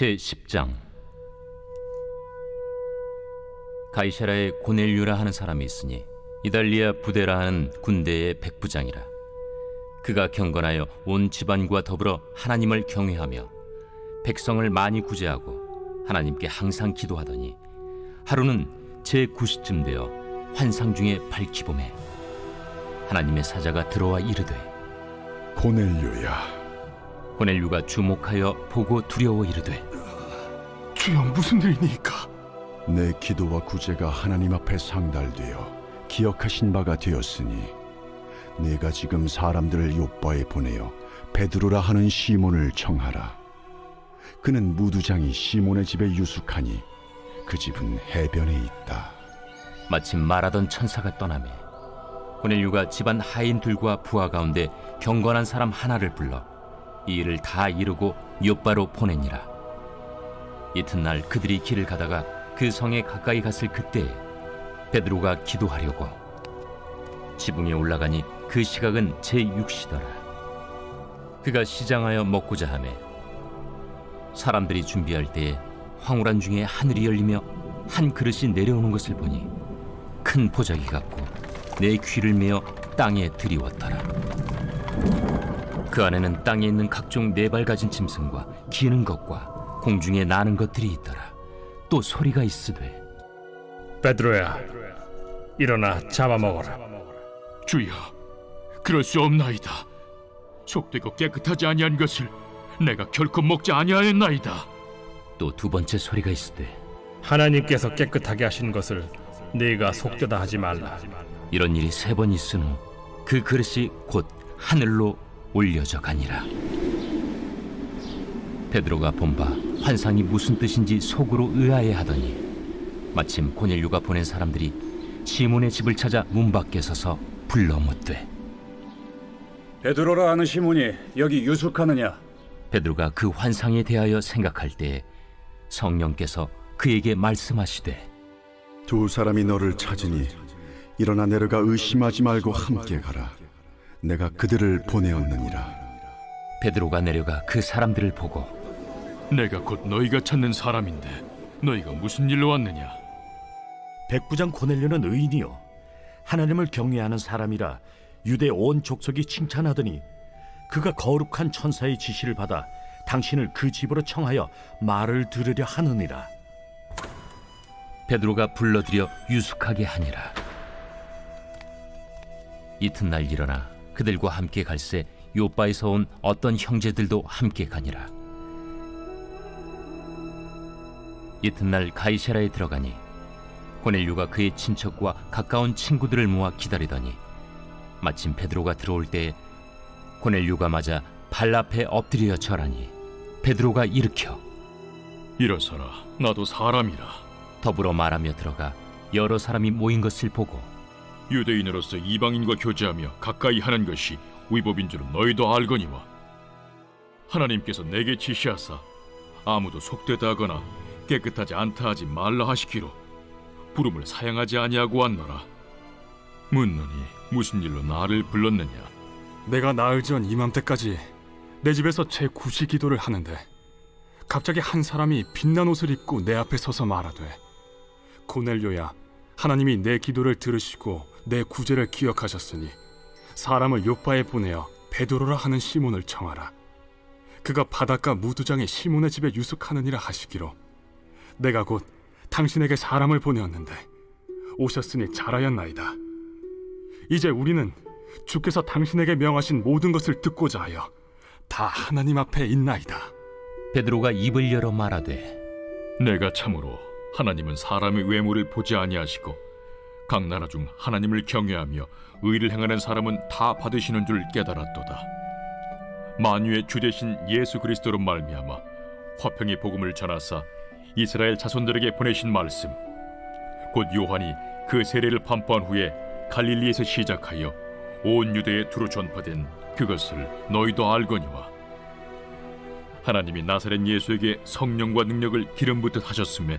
제 10장. 가이사라에 고넬류라 하는 사람이 있으니 이달리아 부대라 하는 군대의 백부장이라. 그가 경건하여 온 집안과 더불어 하나님을 경외하며 백성을 많이 구제하고 하나님께 항상 기도하더니 하루는 제 9시쯤 되어 환상 중에 밝히 봄에 하나님의 사자가 들어와 이르되 고넬료야 고넬류가 주목하여 보고 두려워 이르되 주여 무슨 일이니까? 내 기도와 구제가 하나님 앞에 상달되어 기억하신 바가 되었으니 내가 지금 사람들을 요바에 보내어 베드로라 하는 시몬을 청하라 그는 무두장이 시몬의 집에 유숙하니 그 집은 해변에 있다 마침 말하던 천사가 떠나매 고넬류가 집안 하인들과 부하 가운데 경건한 사람 하나를 불러 이 일을 다 이루고 요바로 보내니라 이튿날 그들이 길을 가다가 그 성에 가까이 갔을 그때에 베드로가 기도하려고 지붕에 올라가니 그 시각은 제6시더라 그가 시장하여 먹고자 하매 사람들이 준비할 때에 황홀한 중에 하늘이 열리며 한 그릇이 내려오는 것을 보니 큰 보자기 같고 내 귀를 메어 땅에 들이웠더라. 그 안에는 땅에 있는 각종 네 발 가진 짐승과 기는 것과 공중에 나는 것들이 있더라. 또 소리가 있으되 베드로야 일어나 잡아먹어라 주여, 그럴 수 없나이다. 속되고 깨끗하지 아니한 것을 내가 결코 먹지 아니하였나이다. 또 두 번째 소리가 있으되 하나님께서 깨끗하게 하신 것을 네가 속되다 하지 말라 이런 일이 세 번 있은 후 그 그릇이 곧 하늘로 올려져 가니라. 베드로가 본바 환상이 무슨 뜻인지 속으로 의아해 하더니 마침 고넬류가 보낸 사람들이 시몬의 집을 찾아 문 밖에 서서 불러 묻되 베드로라 하는 시몬이 여기 유숙하느냐? 베드로가 그 환상에 대하여 생각할 때에 성령께서 그에게 말씀하시되 두 사람이 너를 찾으니 일어나 내려가 의심하지 말고 함께 가라 내가 그들을 보내었느니라. 베드로가 내려가 그 사람들을 보고 내가 곧 너희가 찾는 사람인데 너희가 무슨 일로 왔느냐? 백부장 고넬료는 의인이요. 하나님을 경외하는 사람이라 유대 온 족속이 칭찬하더니 그가 거룩한 천사의 지시를 받아 당신을 그 집으로 청하여 말을 들으려 하느니라. 베드로가 불러들여 유숙하게 하니라. 이튿날 일어나 그들과 함께 갈새 요바에서 온 어떤 형제들도 함께 가니라 이튿날 가이사라에 들어가니 고넬류가 그의 친척과 가까운 친구들을 모아 기다리더니 마침 베드로가 들어올 때에 고넬류가 맞아 발 앞에 엎드려 절하니 베드로가 일으켜 일어서라, 나도 사람이라. 더불어 말하며 들어가 여러 사람이 모인 것을 보고 유대인으로서 이방인과 교제하며 가까이 하는 것이 위법인 줄은 너희도 알거니와. 하나님께서 내게 지시하사 아무도 속되다 하거나 깨끗하지 않다 하지 말라 하시기로 부름을 사양하지 아니하고 왔노라. 묻노니 무슨 일로 나를 불렀느냐? 내가 나흘 전 이맘때까지 내 집에서 제 구시 기도를 하는데 갑자기 한 사람이 빛난 옷을 입고 내 앞에 서서 말하되 고넬료야 하나님이 내 기도를 들으시고 내 구제를 기억하셨으니 사람을 요바에 보내어 베드로라 하는 시몬을 청하라 그가 바닷가 무두장의 시몬의 집에 유숙하느니라 하시기로 내가 곧 당신에게 사람을 보내었는데 오셨으니 잘하였나이다 이제 우리는 주께서 당신에게 명하신 모든 것을 듣고자 하여 다 하나님 앞에 있나이다. 베드로가 입을 열어 말하되 내가 참으로 하나님은 사람의 외모를 보지 아니하시고 각 나라 중 하나님을 경외하며 의를 행하는 사람은 다 받으시는 줄 깨달았도다. 만유의 주 대신 예수 그리스도로 말미암아 화평의 복음을 전하사 이스라엘 자손들에게 보내신 말씀 곧 요한이 그 세례를 반포한 후에 갈릴리에서 시작하여 온 유대에 두루 전파된 그것을 너희도 알거니와 하나님이 나사렛 예수에게 성령과 능력을 기름 붓듯 하셨음에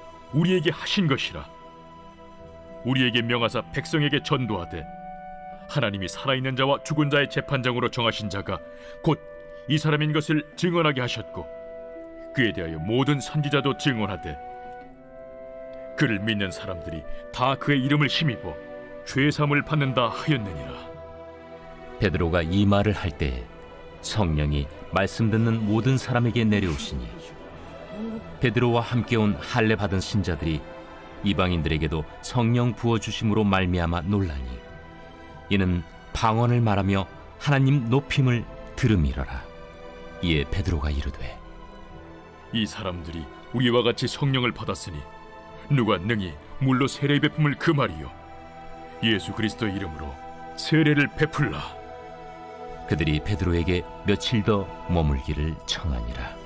우리에게 하신 것이라. 우리에게 명하사 백성에게 전도하되 하나님이 살아있는 자와 죽은 자의 재판장으로 정하신 자가 곧 이 사람인 것을 증언하게 하셨고 그에 대하여 모든 선지자도 증언하되 그를 믿는 사람들이 다 그의 이름을 힘입어 죄삼을 받는다 하였느니라. 베드로가 이 말을 할 때에 성령이 말씀 듣는 모든 사람에게 내려오시니 베드로와 함께 온 할례 받은 신자들이 이방인들에게도 성령 부어 주심으로 말미암아 놀라니 이는 방언을 말하며 하나님 높임을 들음이러라. 이에 베드로가 이르되 이 사람들이 우리와 같이 성령을 받았으니 누가 능히 물로 세례 베품을 금하리요? 예수 그리스도 이름으로 세례를 베풀라. 그들이 베드로에게 며칠 더 머물기를 청하니라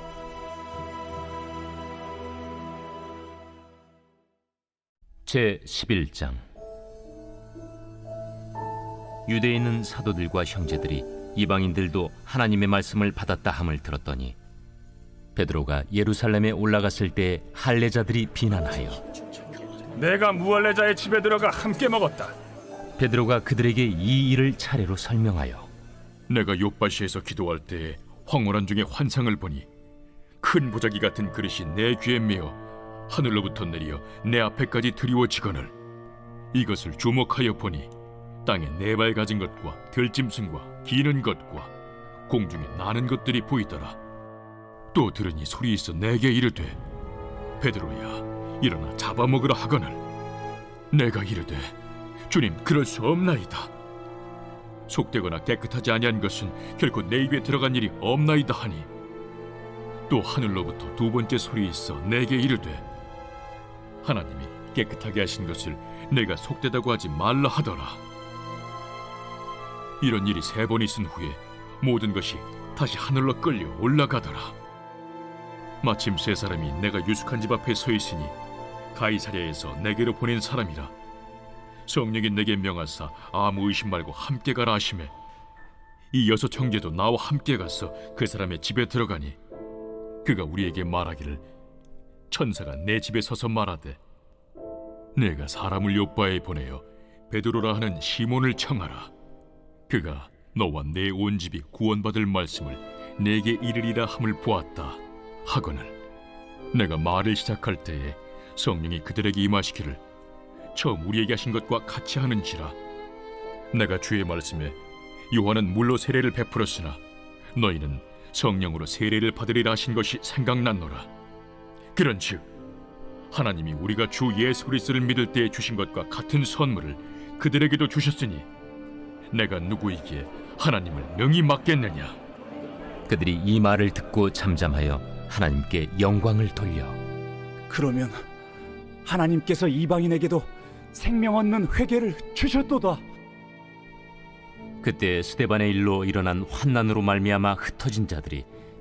제 11장 유대에 있는 사도들과 형제들이 이방인들도 하나님의 말씀을 받았다 함을 들었더니 베드로가 예루살렘에 올라갔을 때 할례자들이 비난하여 내가 무할례자의 집에 들어가 함께 먹었다. 베드로가 그들에게 이 일을 차례로 설명하여 내가 요바시에서 기도할 때에 황홀한 중에 환상을 보니 큰 보자기 같은 그릇이 내 귀에 메어 하늘로부터 내려 내 앞에까지 드리워지거늘 이것을 주목하여 보니 땅에 네 발 가진 것과 들짐승과 기는 것과 공중에 나는 것들이 보이더라. 또 들으니 소리 있어 내게 이르되 베드로야 일어나 잡아먹으라 하거늘. 내가 이르되 주님 그럴 수 없나이다. 속되거나 깨끗하지 아니한 것은 결코 내 입에 들어간 일이 없나이다 하니 또 하늘로부터 두 번째 소리 있어 내게 이르되 하나님이 깨끗하게 하신 것을 내가 속되다고 하지 말라 하더라. 이런 일이 세 번 있은 후에 모든 것이 다시 하늘로 끌려 올라가더라. 마침 세 사람이 내가 유숙한 집 앞에 서 있으니 가이사랴에서 내게로 보낸 사람이라. 성령이 내게 명하사 아무 의심 말고 함께 가라 하심에 이 여섯 형제도 나와 함께 가서 그 사람의 집에 들어가니 그가 우리에게 말하기를 천사가 내 집에 서서 말하되 내가 사람을 요바에 보내어 베드로라 하는 시몬을 청하라. 그가 너와 내 온 집이 구원받을 말씀을 내게 이르리라 함을 보았다. 하거늘 내가 말을 시작할 때에 성령이 그들에게 임하시기를 처음 우리에게 하신 것과 같이 하는지라. 내가 주의 말씀에 요한은 물로 세례를 베풀었으나 너희는 성령으로 세례를 받으리라 하신 것이 생각났노라 그런즉 하나님이 우리가 주 예수 그리스도를 믿을 때에 주신 것과 같은 선물을 그들에게도 주셨으니 내가 누구이기에 하나님을 능히 맡겠느냐 그들이 이 말을 듣고 잠잠하여 하나님께 영광을 돌려 그러면 하나님께서 이방인에게도 생명 얻는 회개를 주셨도다. 그때 스데반의 일로 일어난 환난으로 말미암아 흩어진 자들이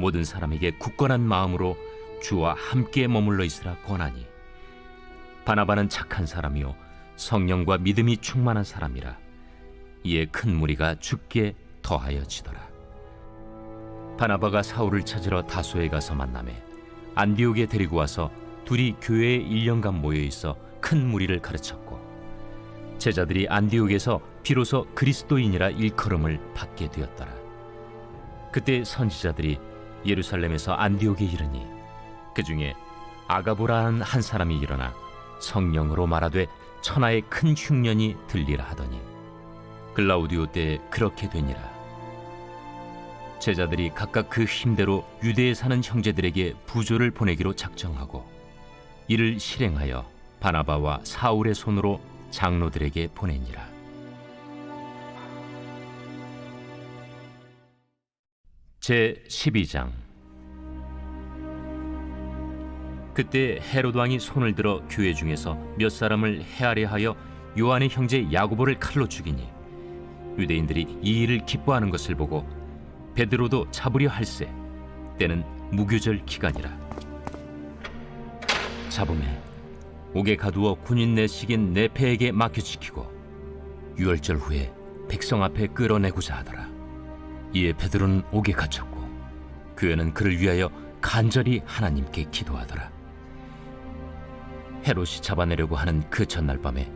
모든 사람에게 굳건한 마음으로 주와 함께 머물러 있으라 권하니 바나바는 착한 사람이요 성령과 믿음이 충만한 사람이라 이에 큰 무리가 죽게 더하여지더라 바나바가 사울을 찾으러 다소에 가서 만남에 안디옥에 데리고 와서 둘이 교회에 1년간 모여 있어 큰 무리를 가르쳤고 제자들이 안디옥에서 비로소 그리스도인이라 일컬음을 받게 되었더라. 그때 선지자들이 예루살렘에서 안디옥에 이르니 그 중에 아가보라는 한 사람이 일어나 성령으로 말하되 천하의 큰 흉년이 들리라 하더니 글라우디오 때 그렇게 되니라. 제자들이 각각 그 힘대로 유대에 사는 형제들에게 부조를 보내기로 작정하고 이를 실행하여 바나바와 사울의 손으로 장로들에게 보내니라. 제 12장. 그때 헤롯 왕이 손을 들어 교회 중에서 몇 사람을 헤아려 하여 요한의 형제 야고보를 칼로 죽이니 유대인들이 이 일을 기뻐하는 것을 보고 베드로도 잡으려 할세. 때는 무교절 기간이라. 잡음에 옥에 가두어 군인 내식인 내패에게 맡겨 지키고 유월절 후에 백성 앞에 끌어내고자 하더라 이에 베드로는 옥에 갇혔고 그애는 그를 위하여 간절히 하나님께 기도하더라 헤롯이 잡아내려고 하는 그 전날 밤에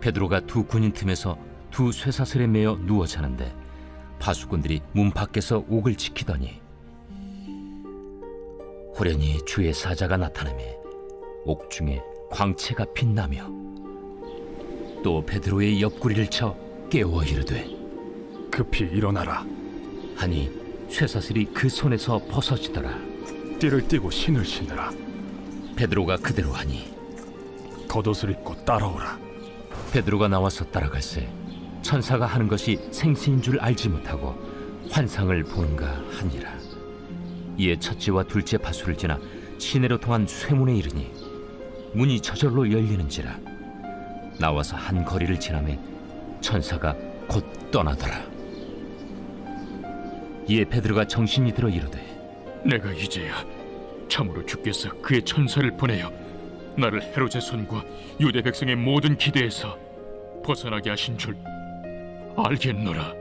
베드로가 두 군인 틈에서 두 쇠사슬에 매어 누워 자는데 파수꾼들이 문 밖에서 옥을 지키더니 호련히 주의 사자가 나타나매 옥중에 광채가 빛나며 또 베드로의 옆구리를 쳐 깨워 이르되 급히 일어나라. 하니 쇠사슬이 그 손에서 벗어지더라 띠를 띠고 신을 신으라. 베드로가 그대로 하니 겉옷을 입고 따라오라. 베드로가 나와서 따라갈새 천사가 하는 것이 생시인 줄 알지 못하고 환상을 보는가 하니라 이에 첫째와 둘째 파수를 지나 시내로 통한 쇠문에 이르니 문이 저절로 열리는지라 나와서 한 거리를 지나매 천사가 곧 떠나더라 이에 베드로가 정신이 들어 이르되 내가 이제야 참으로 주께서 그의 천사를 보내어 나를 헤롯의 손과 유대 백성의 모든 기대에서 벗어나게 하신 줄 알겠노라.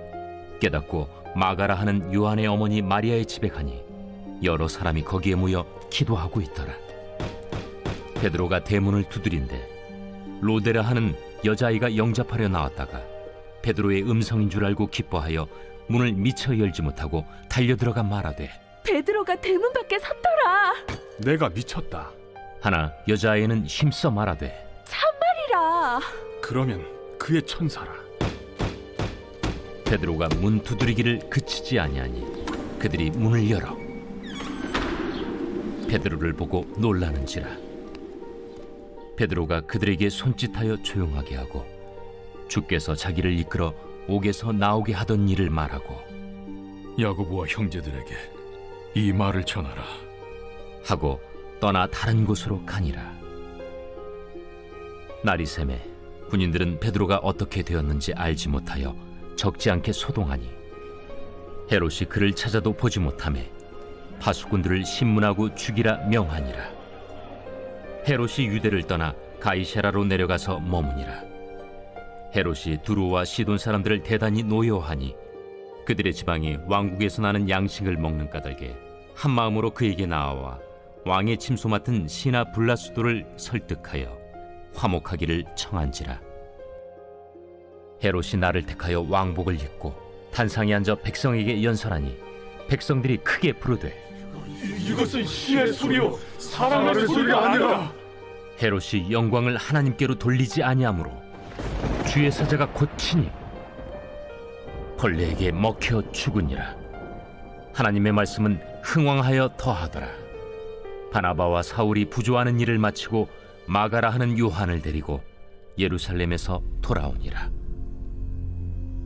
깨닫고 마가라 하는 요한의 어머니 마리아의 집에 가니 여러 사람이 거기에 모여 기도하고 있더라. 베드로가 대문을 두드린데 로데라 하는 여자아이가 영접하려 나왔다가 베드로의 음성인 줄 알고 기뻐하여 문을 미처 열지 못하고 달려 들어가 말하되 베드로가 대문 밖에 섰더라. 내가 미쳤다. 하나 여자아이는 힘써 말하되 참말이라. 그러면 그의 천사라. 베드로가 문 두드리기를 그치지 아니하니 그들이 문을 열어 베드로를 보고 놀라는지라 베드로가 그들에게 손짓하여 조용하게 하고 주께서 자기를 이끌어 옥에서 나오게 하던 일을 말하고 야고보와 형제들에게 이 말을 전하라. 하고 떠나 다른 곳으로 가니라. 날이 새매 군인들은 베드로가 어떻게 되었는지 알지 못하여 적지 않게 소동하니 헤롯이 그를 찾아도 보지 못하매 파수꾼들을 신문하고 죽이라 명하니라. 헤롯이 유대를 떠나 가이세라로 내려가서 머무니라 헤롯이 두루와 시돈 사람들을 대단히 노여하니 그들의 지방이 왕국에서 나는 양식을 먹는 까닭에 한 마음으로 그에게 나와 왕의 침소 맡은 시나 블라수도를 설득하여 화목하기를 청한지라 헤롯이 나를 택하여 왕복을 입고 단상에 앉아 백성에게 연설하니 백성들이 크게 부르되 이것은 신의 소리요 사람의 소리가 아니라. 헤롯이 영광을 하나님께로 돌리지 아니하므로 주의 사자가 곧치니 벌레에게 먹혀 죽으니라. 하나님의 말씀은 흥왕하여 더하더라. 바나바와 사울이 부조하는 일을 마치고 마가라 하는 요한을 데리고 예루살렘에서 돌아오니라